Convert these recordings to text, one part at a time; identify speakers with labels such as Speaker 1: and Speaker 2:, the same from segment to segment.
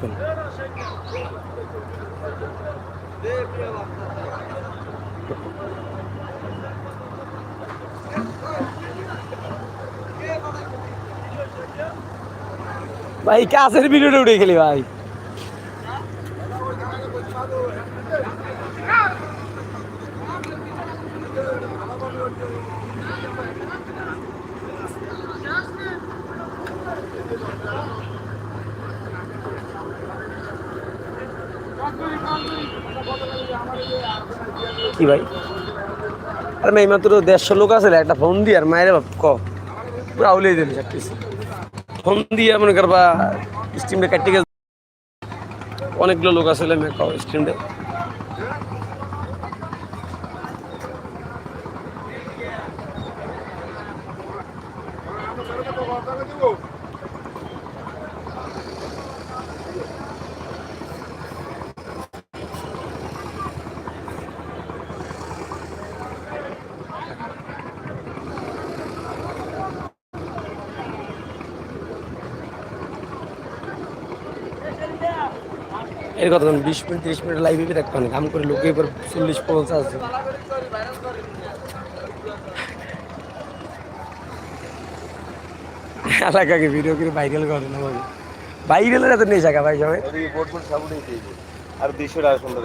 Speaker 1: থাকবেন ভাই কাছের ভিডিওটা উঠে খেলি ভাই। কি ভাই? আরে মেয়ে মাত্র দেড়শো লোক আছে একটা ফোন দিয়ে আর মায়ের বাপ, ক? পুরো আউলিয়ে দিল চাকরিস ফোন দিয়ে মনে করবা স্টিমটা অনেকগুলো লোক আসলে স্টিমটা এর কথা বিশ মিনিট, তিরিশ মিনিট লাইভে দেখতে পানি কাম করে লোকে এবার চল্লিশ, পঞ্চাশ এলাকাকে ভিডিও করে ভাইরাল করে না ভাই। ভাইরালের এত নেই জায়গা ভাই সবাই?
Speaker 2: আর টাকা সুন্দর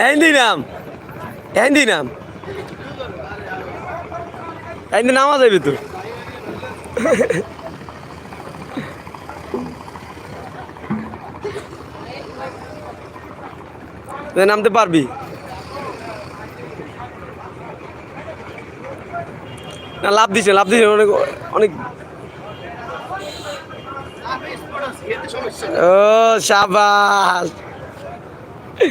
Speaker 1: হিন্দি নাম। হিন্দি নাম। হিন্দি নামা যাবি তো নামতে পারবি। না, লাভ দিছে লাভ দিছে, অনেক অনেক। ও, সাবাস। মূলত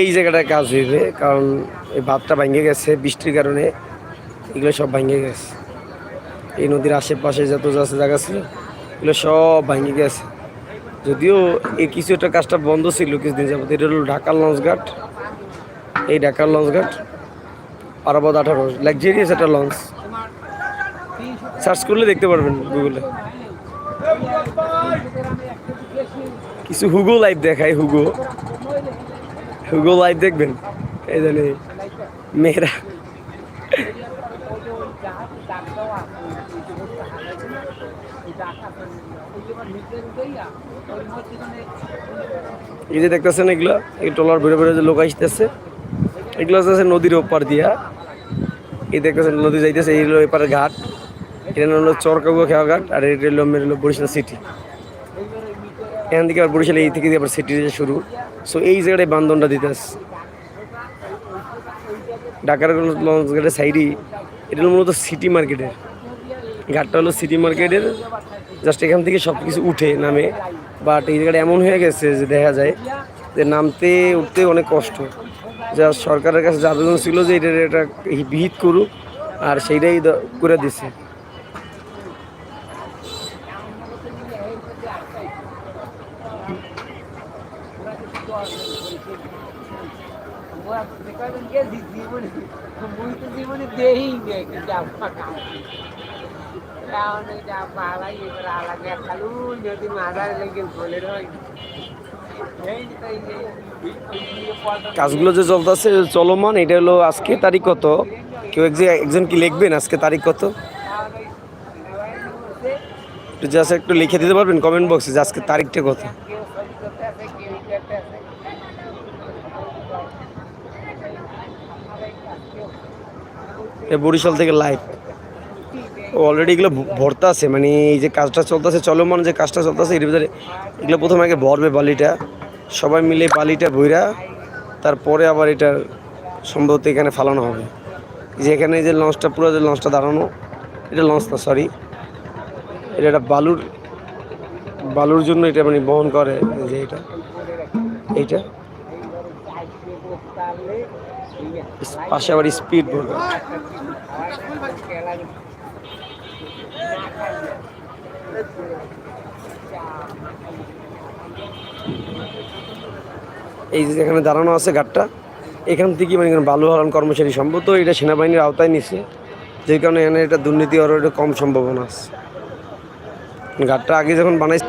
Speaker 1: এই জায়গাটায় কাজ হইবে, কারণ এই বাঁধটা ভাঙে গেছে, বৃষ্টির কারণে এগুলো সব ভেঙে গেছে। এই নদীর আশেপাশে যত যা জায়গা ছিল এগুলো সব ভেঙে গেছে। যদিও এই কিছু একটা কাজটা বন্ধ ছিল কিছুদিন যাবত, এটা হলো ঢাকার লঞ্চঘাট। এই ঢাকার লঞ্চঘাট, পারাবত আঠারো লাক্সারিয়াস একটা লঞ্চ। সার্চ করলে দেখতে পারবেন গুগলে কিছু হুগো লাইভ দেখায় হুগো হুগো লাইভ দেখবেন। এই জানি মেয়েরা। এই যে দেখতেছেন এগুলো, এই টলার ভরে ভরে যে লোক আসতেছে, এগুলো হচ্ছে নদীর ওপার দিয়া। এই দেখতেছেন, নদী যাইতেছে, এই এপারে ঘাট। এটা হলো চরকাগুয়া খেয়া ঘাট, আর এটা হলো মেরে হলো বরিশাল সিটি এখান থেকে আবার বরিশাল এই থেকে দিয়ে আবার সিটি শুরু। সো এই জায়গাটায় বান্ধনটা দিতে আসছে ঢাকার লঞ্চ ঘাটের সাইডই এটা হলো মূলত সিটি মার্কেটের ঘাটটা হলো সিটি মার্কেটের জাস্ট এখান থেকে সব কিছু উঠে, নামে। বাট এই জায়গাটা এমন হয়ে গেছে যে দেখা যায় যে নামতে, উঠতে অনেক কষ্ট। যা সরকারের কাছে আবেদন ছিল যে এটা এটা বিহিত করুক, আর সেইটাই করে দিছে। কাজগুলো যে চলতেছে, চলমান, এটা হলো আজকে তারিখ কত? কেউ একজন কি লিখবেন আজকে তারিখ কত? জাস্ট একটু লিখে দিতে পারবেন কমেন্ট বক্সে যে আজকে তারিখটা কত
Speaker 3: কেউ ছবি করতে আছে কেউ করতে আছে
Speaker 1: এটা বরিশাল থেকে লাইভ। অলরেডি এগুলো ভরতা আছে মানে এই যে কাজটা চলতেছে, চলমান যে কাজটা চলতেছে, এর ভিতরে এগুলো প্রথমে আগে ভরবে বালিটা, সবাই মিলে বালিটা বইরা, তারপরে আবার এটা সম্ভবত এখানে ফালানো হবে। যে এখানে যে লঞ্চটা, পুরো যে লঞ্চটা দাঁড়ানো, এটা লঞ্চ না সরি এটা একটা বালুর বালুর জন্য এটা মানে বহন করে যে এটা, এইটা। পাশে আবার স্পিড বোর্ড এই যে এখানে দাঁড়ানো আছে গাড়টা এখান থেকে মানে বালু হারান কর্মচারী সম্ভবত এটা সেনাবাহিনীর আওতায় নিছে। যে কারণে এখানে এটা দুর্নীতি একটা কম সম্ভাবনা আছে। গাড়টা আগে যখন বানাই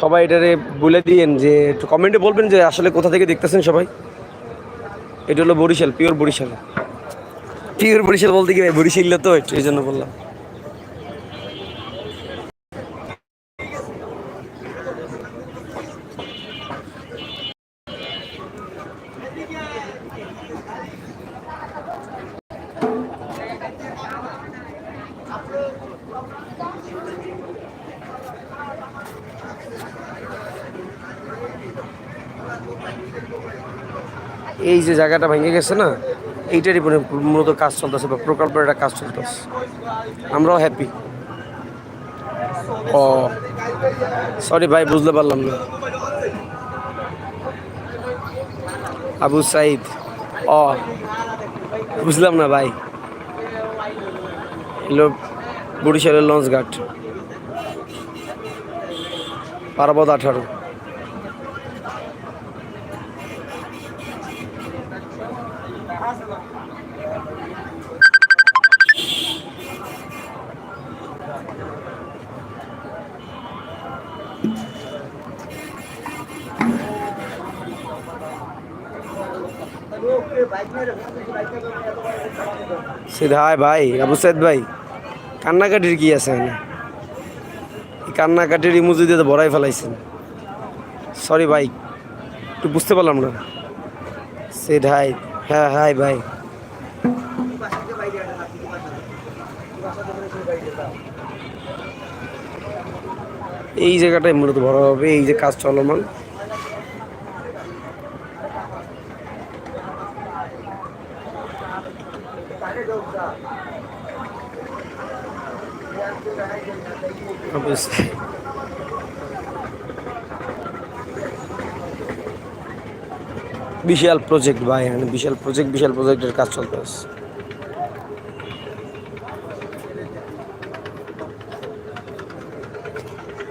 Speaker 1: সবাই এটারে বলে দিয়েন যে, একটু কমেন্টে বলবেন যে, আসলে কোথা থেকে দেখতেছেন সবাই? এটা হলো বরিশাল পিওর বরিশাল। পিওর বরিশাল বলতে কি ভাই? বরিশাল তো এই জন্য বললাম। এই যে জায়গাটা ভেঙে গেছে না, এইটারই মূলত কাজ চলতেছে বা প্রকল্পের একটা কাজ চলতেছে। আমরাও হ্যাপি ও সরি ভাই, বুঝতে পারলাম না। আবু সাইদ, ও, বুঝলাম না ভাই। এলো বরিশালের লঞ্চ ঘাট পারাবত আঠারো। সিধাই ভাই, আবু সাইদ ভাই, কান্নাকাটির কি আছে এখানে? কান্নাকাটির ইমোজি দিয়ে ভরাই ফেলাইছেন। সরি ভাই, একটু বুঝতে পারলাম না। সেড হাই হ্যাঁ হাই ভাই। এই জায়গাটাই মূলত ভরা হবে, এই যে কাজ চলমান। অবশ্যই বিশাল প্রজেক্ট ভাই এখানে বিশাল প্রজেক্ট বিশাল প্রজেক্টের কাজ চলতেছে